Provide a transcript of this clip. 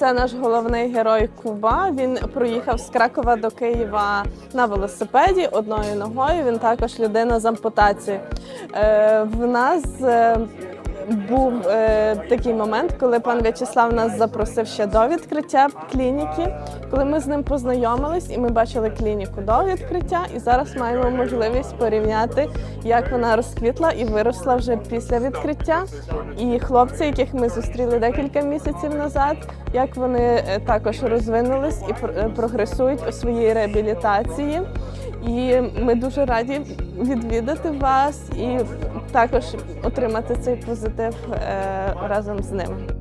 це наш головний герой Куба. Він проїхав з Кракова до Києва на велосипеді одною ногою. Він також людина з ампутацією. Е, в нас е, був е, такий момент, коли пан В'ячеслав нас запросив ще до відкриття клініки, коли ми з ним познайомились і ми бачили клініку до відкриття. І зараз маємо можливість порівняти, як вона розквітла і виросла вже після відкриття. І хлопці, яких ми зустріли декілька місяців назад, як вони е, також розвинулись і е, прогресують у своїй реабілітації. І ми дуже раді відвідати вас і також отримати цей позитив е, разом з ними.